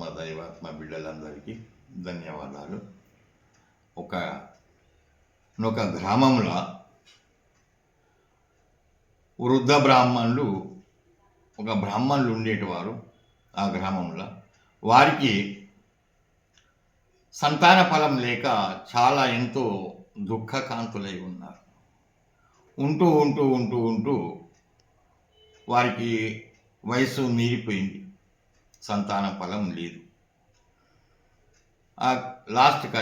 ఆత్మ దైవాత్మ బిడ్డలందరికీ ధన్యవాదాలు. ఒక ఒక గ్రామంలో వృద్ధ బ్రాహ్మణులు ఒక బ్రాహ్మణులు ఉండేటివారు ఆ గ్రామంలో. వారికి సంతాన ఫలం లేక చాలా ఎంతో దుఃఖకాంతులై ఉన్నారు. ఉంటూ ఉంటూ ఉంటూ ఉంటూ వారికి వయసు మీరిపోయింది. సంతాన ఫలం లేదు. ఆ లాస్ట్కి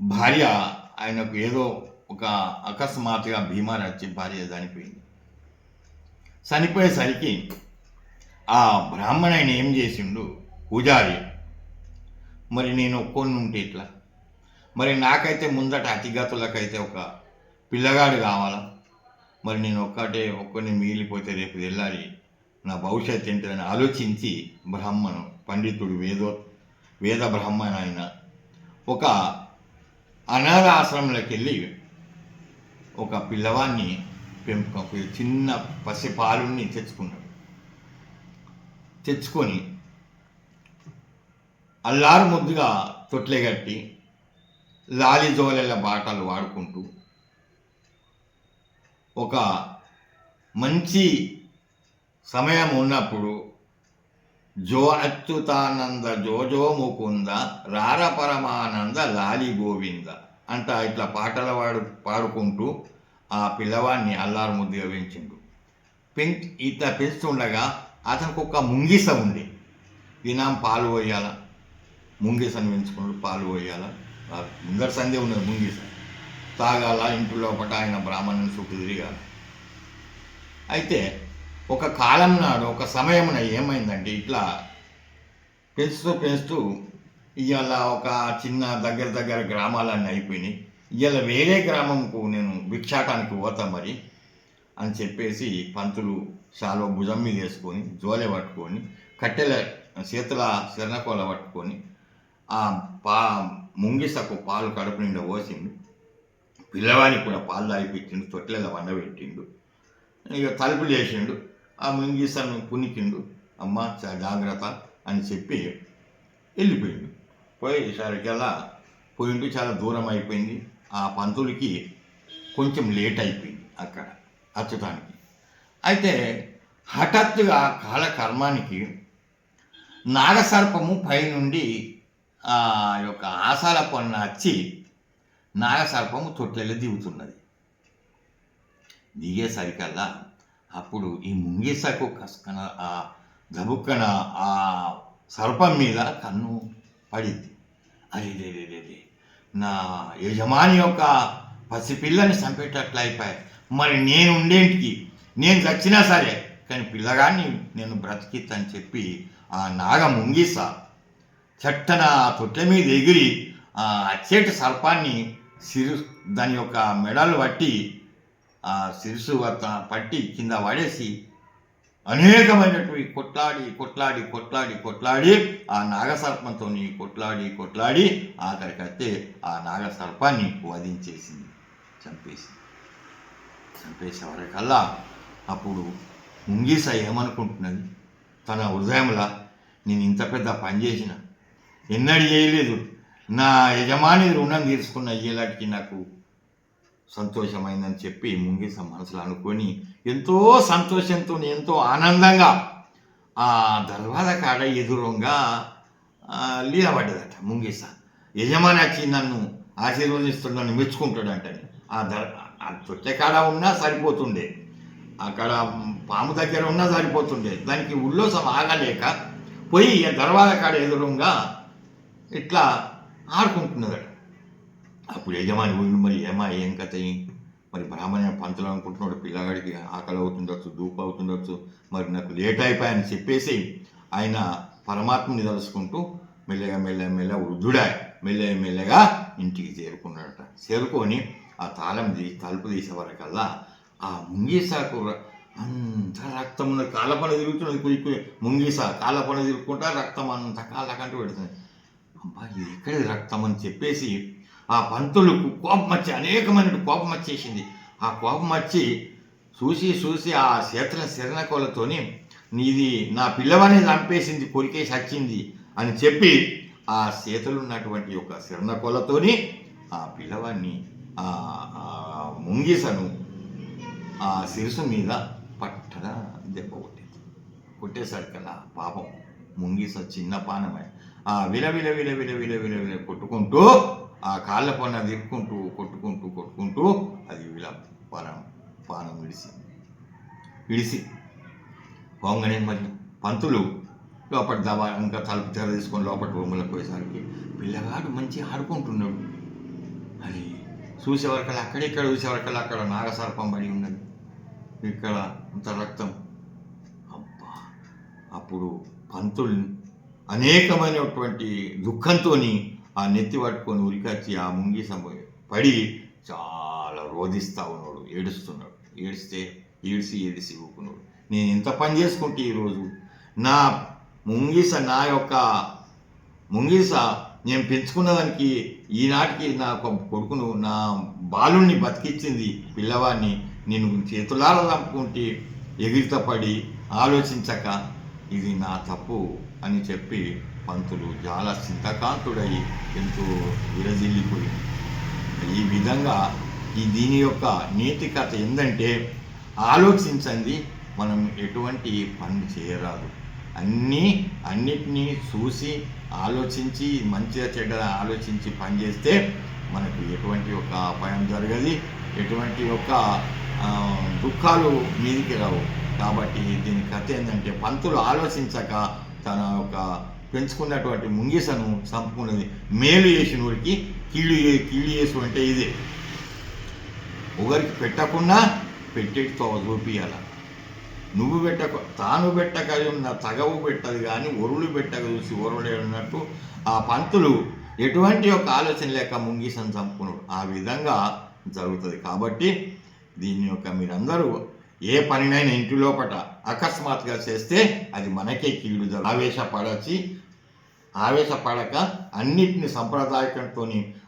భార్య ఆయనకు ఏదో ఒక అకస్మాత్తుగా బీమారి వచ్చి భార్య చనిపోయింది. చనిపోయేసరికి ఆ బ్రాహ్మణ ఆయన ఏం చేసిండు? పూజారి మరి నేను ఒక్కొని ఉంటే ఇట్లా మరి నాకైతే ముందట అతిగతులకైతే ఒక పిల్లగాడు కావాలా? మరి నేను ఒక్కటే ఒక్కడిని మిగిలిపోతే రేపు వెళ్ళాలి నా భవిష్యత్ ఏంటని ఆలోచించి బ్రాహ్మణు పండితుడు వేదో వేద బ్రాహ్మణ ఆయన ఒక అనాథ ఆశ్రమంలోకి వెళ్ళి ఒక పిల్లవాడిని పెంపకం చిన్న పసిపాలుని తెచ్చుకున్నాడు. తెచ్చుకొని అల్లారు ముద్దుగా తొట్లెగట్టి లాలి జోలెల బాటలు వాడుకుంటూ ఒక మంచి సమయం ఉన్నప్పుడు జో అచ్యుతానంద జోజో ముకుంద రార పరమానంద లాలి గోవింద అంట ఇట్లా పాటలు వాడు పాడుకుంటూ ఆ పిల్లవాడిని అల్లారు ముద్దుగా పెంచిండు పెం ఇట్లా పెంచుతుండగా అతనికి ఒక ముంగిస ఉంది దినం పాలు పోయాల. ముంగిసను పెంచుకున్నాడు పాలు పోయాల. ముందర సందే ఉన్నది ముంగిస. తాగాల ఇంటి లోపల ఆయన బ్రాహ్మణుని చుట్టూ తిరిగాల. అయితే ఒక కాలం నాడు ఒక సమయమున ఏమైందంటే ఇట్లా పెంచుతూ పెంచుతూ ఇవాళ ఒక చిన్న దగ్గర దగ్గర గ్రామాలన్నీ అయిపోయినాయి. ఇవాళ వేరే గ్రామంకు నేను భిక్షాటానికి పోతా మరి అని చెప్పేసి పంతులు చాలా భుజం మీద వేసుకొని జోలె పట్టుకొని కట్టెల చేతుల శరణకోల పట్టుకొని ఆ పా ముంగిసకు పాలు కడుపు నిండా పోసిండు. పిల్లవానికి కూడా పాలు తాగిపించిండు తొట్లలో వండబెట్టిండు ఇక తలుపులు చేసిండు ఆ చేశాను పుణ్యకిండు. అమ్మ చా- జాగ్రత్త అని చెప్పి వెళ్ళిపోయిండు. పోయేసరికల్లా పోయిండు చాలా దూరం అయిపోయింది. ఆ పంతులకి కొంచెం లేట్ అయిపోయింది అక్కడ అచ్చటానికి అయితే హఠాత్తుగా కాలకర్మానికి నాగసర్పము పైనుండి ఆ యొక్క ఆశాల పన్న వచ్చి నాగసర్పము తొట్టెలు దిగుతున్నది. దిగేసరికల్లా అప్పుడు ఈ ముంగిసకు కసుకన ఆ గబుక్కన ఆ సర్పం మీద కన్ను పడింది. అరే నా యజమాని యొక్క పసిపిల్లని చంపేటట్లు అయిపోయాయి మరి నేను ఉండేంటికి నేను చచ్చినా సరే కానీ పిల్లగాన్ని నేను బ్రతికితని చెప్పి ఆ నాగ ముంగిస చెట్టన ఆ తొట్టె మీద ఎగిరి ఆ అచ్చేటి సర్పాన్ని సిరు దాని యొక్క మెడలు పట్టి ఆ శిరసు వద్ద పట్టి కింద పడేసి అనేకమైనటువంటి కొట్లాడి కొట్లాడి కొట్లాడి కొట్లాడి ఆ నాగసర్పంతో కొట్లాడి కొట్లాడి ఆఖరికైతే ఆ నాగసర్పాన్ని వధించేసింది. చంపేసింది. చంపేసే వరకల్లా అప్పుడు ముంగీస ఏమనుకుంటున్నది? తన హృదయంలో నేను ఇంత పెద్ద పని చేసిన ఎన్నడూ చేయలేదు. నా యజమాని రుణం తీర్చుకున్న అయ్యేలాంటికి నాకు సంతోషమైందని చెప్పి ముంగిస మనసులో అనుకొని ఎంతో సంతోషంతో ఎంతో ఆనందంగా ఆ దర్వాజా కాడ ఎదురుగా ఆ, లీలపడ్డదట ముంగీస. యజమాని వచ్చి నన్ను ఆశీర్వదిస్తున్నాను మెచ్చుకుంటాడంట. ఆ దర్ ఆ తొట్టె కాడ ఉన్నా సరిపోతుండే. అక్కడ పాము దగ్గర ఉన్నా సరిపోతుండే. దానికి ఉల్లోసం ఆగలేక పోయి ఆ కాడ ఎదురుగా ఇట్లా ఆడుకుంటున్నదట. అప్పుడు యజమాని ఊళ్ళు మరి ఏమా ఏం కథ మరి బ్రాహ్మణ పంతులు అనుకుంటున్నాడు పిల్లగాడికి ఆకలి అవుతుండొచ్చు దూపు అవుతుండొచ్చు మరి నాకు లేట్ అయిపోయాయని చెప్పేసి ఆయన పరమాత్మని తలుసుకుంటూ మెల్లగా మెల్లగా మెల్ల వృద్ధుడా మెల్లగా మెల్లగా ఇంటికి చేరుకున్నాడట. చేరుకొని ఆ తాళం తీసి తలుపు తీసేవారికల్లా ఆ ముంగీసాకు ర- అంత రక్తం ఉన్నది. కాళ్ళపన తిరుగుతున్నది కుయ్యి కుయ్యి ముంగీస కాళ్ళపన తిరుగుకుంటా రక్తం అంత కాళ్ళకంటూ పెడుతుంది. అబ్బా ఇది ఎక్కడిది రక్తం అని చెప్పేసి ఆ పంతులకు కోపం వచ్చి అనేకమైన కోపం వచ్చేసింది. ఆ కోపం వచ్చి చూసి చూసి ఆ చేతుల శరణకోలతోని నీది నా పిల్లవాడిని చంపేసింది కొరికేసి వచ్చింది అని చెప్పి ఆ చేతులు ఉన్నటువంటి ఒక శరణకొలతోని ఆ పిల్లవాడిని ఆ ముంగిసను ఆ శిరసు మీద పట్టన దెబ్బ కొట్టింది. కొట్టేసరికల్లా పాపం ముంగిస చిన్న పానమై ఆ విల విల విల విల విల విల విల కొట్టుకుంటూ ఆ కాళ్ళ పన్న తిప్పుకుంటూ కొట్టుకుంటూ కొట్టుకుంటూ అది ఇలా పానం పానం విడిసింది విడిసి. పోగానే మరి పంతులు లోపల దవా ఇంకా తలుపు తెర తీసుకొని లోపల రూములకు పోయేసరికి పిల్లగాడు మంచి ఆడుకుంటున్నాడు. అది చూసేవరకల్లా అక్కడిక్కడ చూసేవరకల్లా అక్కడ నాగసర్పం పడి ఉన్నది. ఇక్కడ అంత రక్తం. అబ్బా! అప్పుడు పంతులు అనేకమైనటువంటి దుఃఖంతో ఆ నెత్తి పట్టుకొని ఉరికొచ్చి ఆ ముంగిసం పడి చాలా రోధిస్తూ ఉన్నాడు ఏడుస్తున్నాడు. ఏడిస్తే ఏడిసి ఏడిసి ఊకున్నాడు నేను ఇంత పని చేసుకుంటే ఈరోజు? నా ముంగిస నా యొక్క ముంగిస నేను పెంచుకున్న దానికి ఈనాటికి నా ఒక కొడుకును నా బాలుణ్ణి బతికిచ్చింది పిల్లవాడిని. నేను చేతులారా చంపుకుంటే ఎగిరితపడి ఆలోచించక ఇది నా తప్పు అని చెప్పి పంతులు చాలా చింతకాంతుడై ఎంతో విరజిల్లిపోయింది. ఈ విధంగా ఈ దీని యొక్క నీతి కథ ఏంటంటే ఆలోచించండి మనం ఎటువంటి పని చేయరాదు. అన్నీ అన్నిటినీ చూసి ఆలోచించి మంచిగా చెడ్డ ఆలోచించి పని చేస్తే మనకు ఎటువంటి ఒక అపాయం జరగదు ఎటువంటి ఒక దుఃఖాలు మీదికి రావు. కాబట్టి దీని కథ ఏంటంటే పంతులు ఆలోచించక తన యొక్క పెంచుకున్నటువంటి ముంగిసను చంపుకున్నది మేలు చేసిన వాడికి కీళ్ళు కీళ్ళు చేసు అంటే ఇదే. ఒకరికి పెట్టకుండా పెట్టేటితో చూపియాల నువ్వు పెట్టక తాను పెట్టక ఉన్న తగవు పెట్టదు కానీ ఒరులు పెట్టక చూసి ఒరులేనట్టు ఉన్నట్టు ఆ పంతులు ఎటువంటి ఒక ఆలోచన లేక ముంగిసను చంపుకున్నాడు. ఆ విధంగా జరుగుతుంది. కాబట్టి దీని యొక్క మీరందరూ ఏ పనినైనా ఇంటి లోపల అకస్మాత్తుగా చేస్తే అది మనకే కీడు జరుగు- ఆవేశపడచి ఆవేశపడక అన్నిటిని సంప్రదాయకంతో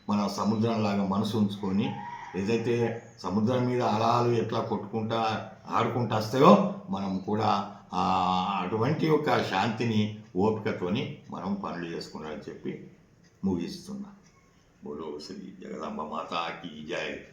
మన సముద్రంలాగా మనసు ఉంచుకొని ఏదైతే సముద్రం మీద అలలు ఎట్లా కొట్టుకుంటా ఆడుకుంటా వస్తాయో మనం కూడా అటువంటి యొక్క శాంతిని ఓపికతోని మనం పనులు చేసుకున్నారని చెప్పి ముగిస్తున్నా. బోలో శ్రీ జగదాంబ మాతాకి జై.